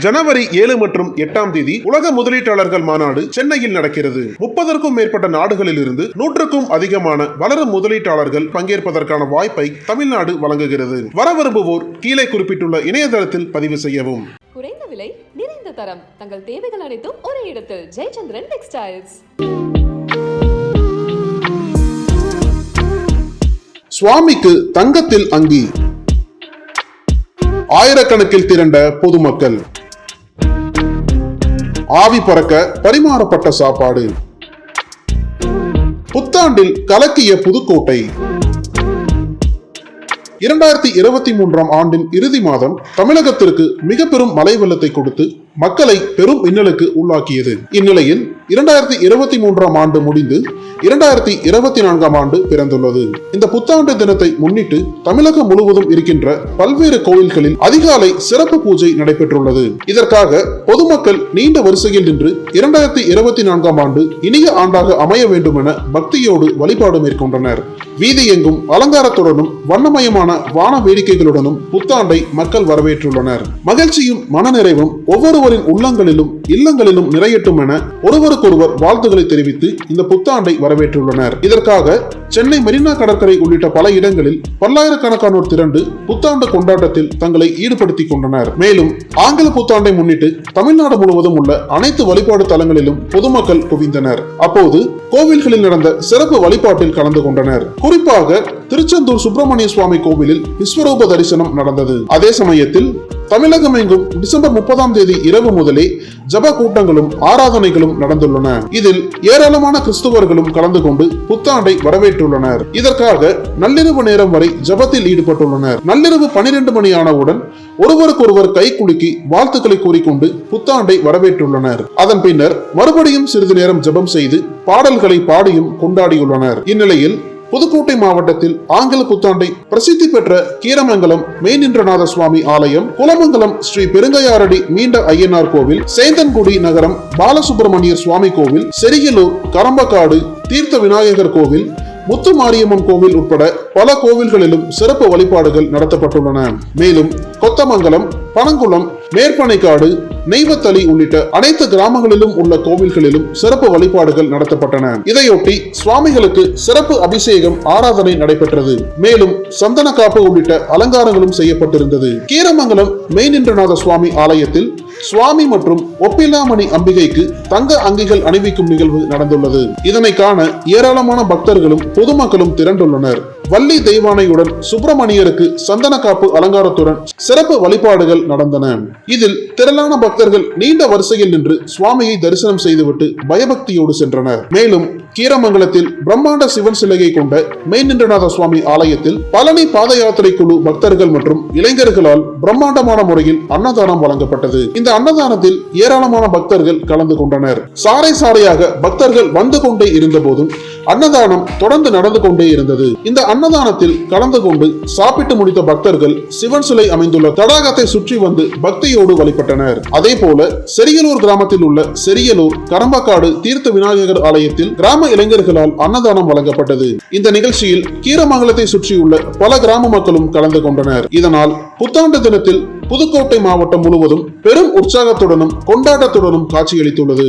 ஜனவரி ஏழு மற்றும் எட்டாம் தேதி உலக முதலீட்டாளர்கள் மாநாடு சென்னையில் நடக்கிறது. முப்பதற்கும் மேற்பட்ட நாடுகளில் இருந்து நூற்றுக்கும் அதிகமான வளரும் முதலீட்டாளர்கள் பங்கேற்பதற்கான வாய்ப்பை தமிழ்நாடு வழங்குகிறது. வர விரும்புவோர் கீழே குறிப்பிட்டுள்ள இணையதளத்தில் பதிவு செய்யவும். குறைந்த விலை நிறைந்த தரம். தங்கள் தேவைகள் அனைத்தும் ஒரே இடத்தில். ஜெயச்சந்திரன் டெக்ஸ்டைல்ஸ். சுவாமிக்கு தங்கத்தில் அங்கி. ஆயிரக்கணக்கில் திரண்ட பொதுமக்கள். ஆவி பறக்க பரிமாறப்பட்ட சாப்பாடு. புத்தாண்டில் கலக்கிய புதுக்கோட்டை. இரண்டாயிரத்தி இருபத்தி மூன்றாம் ஆண்டின் இறுதி மாதம் தமிழகத்திற்கு மிக பெரும் மழை வெள்ளத்தை கொடுத்து மக்களை பெரும் இன்னலுக்கு உள்ளாக்கியது. இந்நிலையில் இரண்டாயிரத்தி இருபத்தி மூன்றாம் ஆண்டு முடிந்து இரண்டாயிரத்தி இருபத்தி நான்காம் ஆண்டு பிறந்துள்ளது. இந்த புத்தாண்டு தினத்தை முன்னிட்டு தமிழகம் முழுவதும் இருக்கின்ற பல்வேறு கோயில்களில் அதிகாலை சிறப்பு பூஜை நடைபெற்றுள்ளது. இதற்காக பொதுமக்கள் நீண்ட வரிசையில் நின்று இரண்டாயிரத்தி இருபத்தி நான்காம் ஆண்டு இனிய ஆண்டாக அமைய வேண்டும் என பக்தியோடு வழிபாடு மேற்கொண்டனர். வீதி எங்கும் அலங்காரத்துடனும் வண்ணமயமான வான வேடிக்கைகளுடனும் புத்தாண்டை மக்கள் வரவேற்றுள்ளனர். மகிழ்ச்சியும் மனநிறைவும் ஒவ்வொருவரின் உள்ளங்களிலும் இல்லங்களிலும் நிறையட்டும் என ஒருவருக்கொருவர் வாழ்த்துக்களை தெரிவித்து இந்த புத்தாண்டை வரவேற்றுள்ளனர். இதற்காக சென்னை மெரினா கடற்கரை உள்ளிட்ட பல இடங்களில் பல்லாயிரக்கணக்கானோர் திரண்டு புத்தாண்டு கொண்டாட்டத்தில் தங்களை ஈடுபடுத்திக் கொண்டனர். மேலும் ஆங்கில புத்தாண்டை முன்னிட்டு தமிழ்நாடு முழுவதும் உள்ள அனைத்து வழிபாடு தலங்களிலும் பொதுமக்கள் குவிந்தனர். அப்போது கோவில்களில் நடந்த சிறப்பு வழிபாட்டில் கலந்து கொண்டனர். குறிப்பாக திருச்செந்தூர் சுப்பிரமணிய சுவாமி கோவிலில் விஸ்வரூப தரிசனம் நடந்தது. அதே சமயத்தில் தமிழகம் எங்கும் டிசம்பர் முப்பதாம் தேதி இரவு முதலே ஜப கூட்டங்களும் ஆராதனைகளும் நடந்துள்ளன. இதில் ஏராளமான கிறிஸ்துவர்களும் கலந்து கொண்டு புத்தாண்டை வரவேற்றுள்ளனர். இதற்காக நள்ளிரவு நேரம் வரை ஜபத்தில் ஈடுபட்டுள்ளனர். நள்ளிரவு பனிரெண்டு மணி ஆனவுடன் ஒருவருக்கொருவர் கை குலுக்கி வாழ்த்துக்களை கூறிக்கொண்டு புத்தாண்டை வரவேற்றுள்ளனர். அதன் பின்னர் மறுபடியும் சிறிது நேரம் ஜெபம் செய்து பாடல்களை பாடியும் கொண்டாடியுள்ளனர். இந்நிலையில் புதுக்கோட்டை மாவட்டத்தில் ஆங்கில புத்தாண்டை பிரசித்தி பெற்ற கீரமங்கலம் மெய்நின்றநாத சுவாமி ஆலயம் குலமங்கலம் ஸ்ரீ பெருங்கையாரடி மீண்ட ஐயனார் கோவில் சேந்தன்குடி நகரம் பாலசுப்பிரமணியர் சுவாமி கோவில் செரியலூர் கரம்பக்காடு தீர்த்த விநாயகர் கோவில் முத்து மாரியம்மன் கோவில் உட்பட பல கோவில்களிலும் சிறப்பு வழிபாடுகள் நடத்தப்பட்டுள்ளன. மேலும் கொத்தமங்கலம் பனங்குளம் மேற்பனைக்காடு நெய்வத்தலி உள்ளிட்ட அனைத்து கிராமங்களிலும் உள்ள கோவில்களிலும் சிறப்பு வழிபாடுகள் நடத்தப்பட்டன. இதையொட்டி சுவாமிகளுக்கு சிறப்பு அபிஷேகம் ஆராதனை நடைபெற்றது. மேலும் சந்தன காப்பு உள்ளிட்ட அலங்காரங்களும் செய்யப்பட்டிருந்தது. கீரமங்கலம் மெய்நின்றநாத சுவாமி ஆலயத்தில் சுவாமி மற்றும் ஒப்பிலாமணி அம்பிகைக்கு தங்க அங்கிகள் அணிவிக்கும் நிகழ்வு நடந்துள்ளது. இதனை காண ஏராளமான பக்தர்களும் பொதுமக்களும் திரண்டுள்ளனர். வள்ளி தெய்வானையுடன் சுப்பிரமணியருக்கு சந்தன காப்பு அலங்காரத்துடன் சிறப்பு வழிபாடுகள் நடந்தன. இதில் திரளான பக்தர்கள் நீண்ட வரிசையில் நின்று சுவாமியை தரிசனம் செய்துவிட்டு பயபக்தியோடு சென்றனர். மேலும் கீரமங்கலத்தில் பிரம்மாண்ட சிவன் சிலையை கொண்ட மெய்நின்றநாத சுவாமி ஆலயத்தில் பழனி பாத யாத்திரை குழு பக்தர்கள் மற்றும் இளைஞர்களால் பிரம்மாண்டமான முறையில் அன்னதானம் வழங்கப்பட்டது. இந்த அன்னதானத்தில் ஏராளமான பக்தர்கள் கலந்து கொண்டனர். சாறை சாறையாக பக்தர்கள் வந்து கொண்டே இருந்த போதும் அன்னதானம் தொடர்ந்து நடந்து கொண்டே இருந்தது. இந்த அன்னதானத்தில் கலந்து கொண்டு சாப்பிட்டு முடித்த பக்தர்கள் சிவன் சிலை அமைந்துள்ள தடாகத்தை சுற்றி வந்து பக்தியோடு வழிபட்டனர். அதே போல செரியலூர் கிராமத்தில் உள்ள செரியலூர் கரம்பக்காடு தீர்த்த விநாயகர் ஆலயத்தில் கிராம இளைஞர்களால் அன்னதானம் வழங்கப்பட்டது. இந்த நிகழ்ச்சியில் கீரமங்கலத்தை சுற்றியுள்ள பல கிராம மக்களும் கலந்து கொண்டனர். இதனால் புத்தாண்டு தினத்தில் புதுக்கோட்டை மாவட்டம் முழுவதும் பெரும் உற்சாகத்துடனும் கொண்டாட்டத்துடனும் காட்சியளித்துள்ளது.